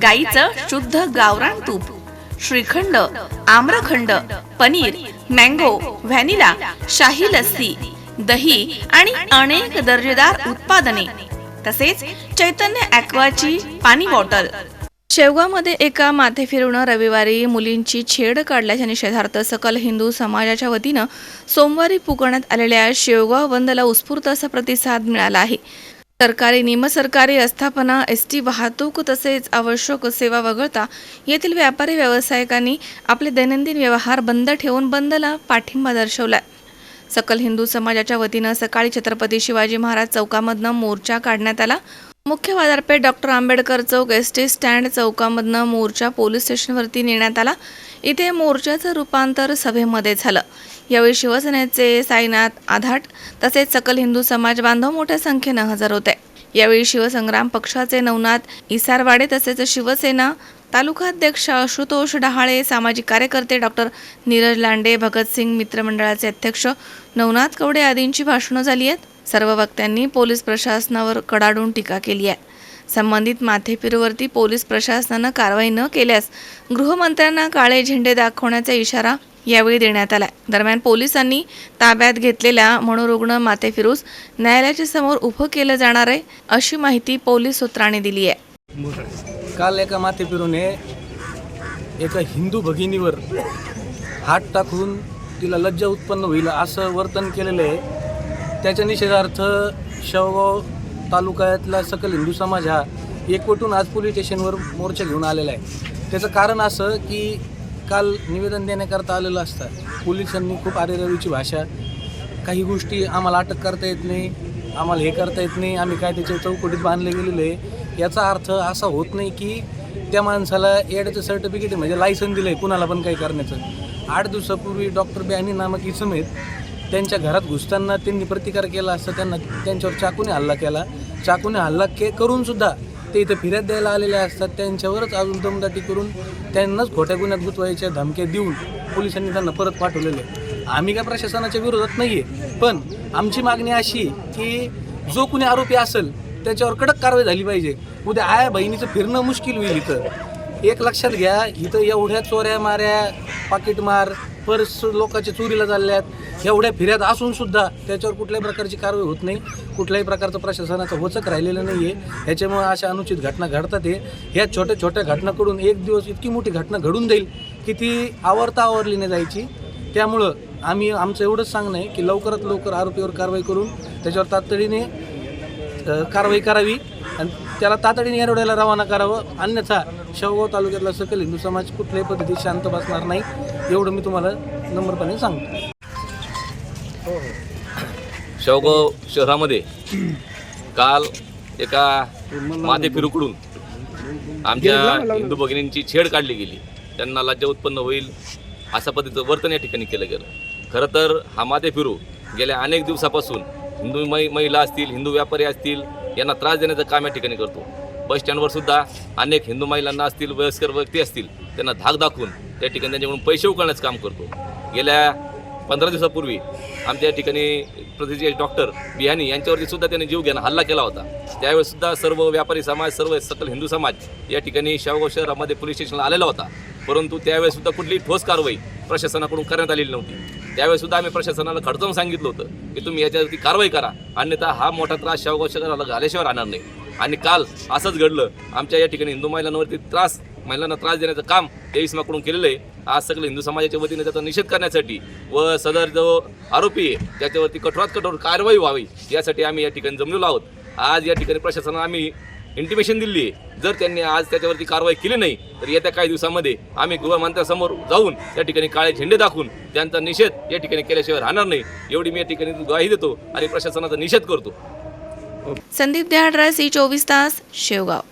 गाईचं शुद्ध गावरान तूप श्रीखंड आम्रखंड पनीर मँगो व्हॅनिला शाही लस्सी दही आणि अनेक दर्जेदार उत्पादने. तसेच चैतन्य ॲक्वाची पाणी बॉटल. शेवगावमध्ये एका माथे फिरून रविवारी मुलींची छेड काढल्याच्या निषेधार्थ सकल हिंदू समाजाच्या वतीनं सोमवारी पुकारण्यात आलेल्या शेवगाव बंदला उत्स्फूर्त असा प्रतिसाद मिळाला आहे. सरकारी निमसरकारी आस्थापना एस टी वाहतूक तसेच आवश्यक सेवा वगळता येथील व्यापारी व्यावसायिकांनी आपले दैनंदिन व्यवहार बंद ठेवून बंदला पाठिंबा दर्शवला सकल हिंदू समाजाच्या वतीनं सकाळी छत्रपती शिवाजी महाराज चौकामधनं मोर्चा काढण्यात आला. मुख्य बाजारपेठ डॉक्टर आंबेडकर चौक एस टी स्टँड चौकामधनं मोर्चा पोलीस स्टेशनवरती नेण्यात आला. इथे मोर्चाचं रूपांतर सभेमध्ये झालं. यावेळी शिवसेनेचे साईनाथ आधाट तसेच सकल हिंदू समाज बांधव मोठ्या संख्येनं हजर होते. यावेळी शिवसंग्राम पक्षाचे नवनाथ इसारवाडे तसेच शिवसेना तालुकाध्यक्ष आशुतोष डहाळे सामाजिक कार्यकर्ते डॉक्टर नीरज लांडे भगतसिंग मित्रमंडळाचे अध्यक्ष नवनाथ कवडे आदींची भाषणं झाली आहेत. सर्व वक्त्यांनी पोलीस प्रशासनावर कडाडून टीका केली आहे. संबंधित माथेफिरूवरती पोलीस प्रशासनानं कारवाई न केल्यास गृहमंत्र्यांना काळे झेंडे दाखवण्याचा इशारा यावेळी देण्यात आला दरम्यान पोलिसांनी ताब्यात घेतलेल्या मनोरुग्ण माथेफिरूस न्यायालयाच्या समोर उभं केलं जाणार आहे अशी माहिती पोलीस सूत्रांनी दिली आहे. काल एका माथेफिरूने एका हिंदू भगिनीवर हात टाकून तिला लज्जा उत्पन्न होईल असं वर्तन केलेलं आहे. त्याच्या निषेधार्थ शेवगाव तालुक्यातला सकल हिंदू समाज हा एकवटून आज पोलीस स्टेशनवर मोर्चा घेऊन आलेला आहे. त्याचं कारण असं की काल निवेदन देण्याकरता आलेलं असतं. पोलिसांनी खूप आरेरवीची भाषा काही गोष्टी आम्हाला अटक करता येत नाही आम्हाला हे करता येत नाही आम्ही काय त्याच्या चौकटीत बांधले गेलेलो आहे. याचा अर्थ असा होत नाही की त्या माणसाला एडचं सर्टिफिकेट म्हणजे लायसन दिलं आहे कुणाला पण काही करण्याचं. आठ दिवसापूर्वी डॉक्टर बॅनी नामक इसम आहेत त्यांच्या घरात घुसताना त्यांनी प्रतिकार केला असता त्यांना त्यांच्यावर चाकूने हल्ला केला. चाकूने हल्ला के करूनसुद्धा ते इथं फिर्याद द्यायला आलेले असतात. त्यांच्यावरच अजून दमदाटी करून त्यांनाच खोट्या गुन्ह्यात गुंतवायच्या धमक्या देऊन पोलिसांनी त्यांना परत पाठवलेले. आम्ही काय प्रशासनाच्या विरोधात नाही आहे पण आमची मागणी अशी की जो कुणी आरोपी असेल त्याच्यावर कडक कारवाई झाली पाहिजे. उद्या आया बहिणीचं फिरणं मुश्किल होईल इथं. एक लक्षात घ्या इथं एवढ्या चोऱ्या माऱ्या पाकिटमार पर्स लोकांच्या चोरीला चालल्यात. एवढ्या फिर्याद असून सुद्धा त्याच्यावर कुठल्याही प्रकारची कारवाई होत नाही. कुठल्याही प्रकारचं प्रशासनाचं वचक राहिलेलं नाही आहे ह्याच्यामुळे अशा अनुचित घटना घडतात आहे ह्या छोट्या छोट्या घटनाकडून एक दिवस इतकी मोठी घटना घडून जाईल की ती आवरता आवरली नाही जायची. त्यामुळं आम्ही आमचं एवढंच सांगणं आहे की लवकरात लवकर आरोपीवर कारवाई करून त्याच्यावर तातडीने कारवाई करावी आणि त्याला तातडीने येरवड्याला रवाना करावं. अन्यथा शेवगाव तालुक्यातला सकल हिंदू समाज कुठल्याही पद्धतीत शांत बसणार नाही. एवढं मी तुम्हाला नम्रपणे सांगतो. शेवगाव शहरामध्ये काल एका माथे फिरूकडून आमच्या हिंदू भगिनींची छेड काढली गेली. त्यांना लज्जा उत्पन्न होईल अशा पद्धतीचं वर्तन या ठिकाणी केलं गेलं. खरं तर हा माथे फिरू गेल्या अनेक दिवसापासून हिंदू मै महिला असतील हिंदू व्यापारी असतील यांना त्रास देण्याचं काम या ठिकाणी करतो. बस स्टँडवर सुद्धा अनेक हिंदू महिलांना असतील वयस्कर व्यक्ती असतील त्यांना धाक दाखवून त्या ठिकाणी त्यांच्याकडून पैसे उकळण्याचं काम करतो. गेल्या पंधरा दिवसापूर्वी आमच्या या ठिकाणी प्रसिद्ध डॉक्टर बिहानी यांच्यावरती सुद्धा त्यांनी जीव घेणं हल्ला केला होता. त्यावेळेस सुद्धा सर्व व्यापारी समाज सर्व सकल हिंदू समाज या ठिकाणी शेवगाव शहरामध्ये पोलीस स्टेशनला आलेला होता. परंतु त्यावेळेस सुद्धा कुठलीही ठोस कारवाई प्रशासनाकडून करण्यात आलेली नव्हती. त्यावेळेस सुद्धा आम्ही प्रशासनाला खडचावून सांगितलं होतं की तुम्ही याच्यावरती कारवाई करा. अन्यथा हा मोठा त्रास शेवगाव शहराला झाल्याशिवाय राहणार नाही. आणि काल असंच घडलं. आमच्या या ठिकाणी हिंदू महिलांवरती त्रास महिलांना त्रास देण्याचं काम तेवीस इस्माकडून केलेलं आहे. आज सगळे हिंदू समाजाच्या वतीने त्याचा निषेध करण्यासाठी व सदर जो आरोपी आहे त्याच्यावरती कठोरात कठोर कारवाई व्हावी यासाठी आम्ही या ठिकाणी जमलेलो आहोत. आज या ठिकाणी प्रशासनाला आम्ही इंटिमेशन दिली आहे. जर त्यांनी आज त्याच्यावरती कारवाई केली नाही तर येत्या काही दिवसामध्ये आम्ही गृहमंत्र्यासमोर जाऊन त्या ठिकाणी काळे झेंडे दाखवून त्यांचा निषेध या ठिकाणी केल्याशिवाय राहणार नाही. एवढी मी या ठिकाणी ग्वाही देतो आणि प्रशासनाचा निषेध करतो. संदीप देहाडरा सी चोवीस तास शेवगाव.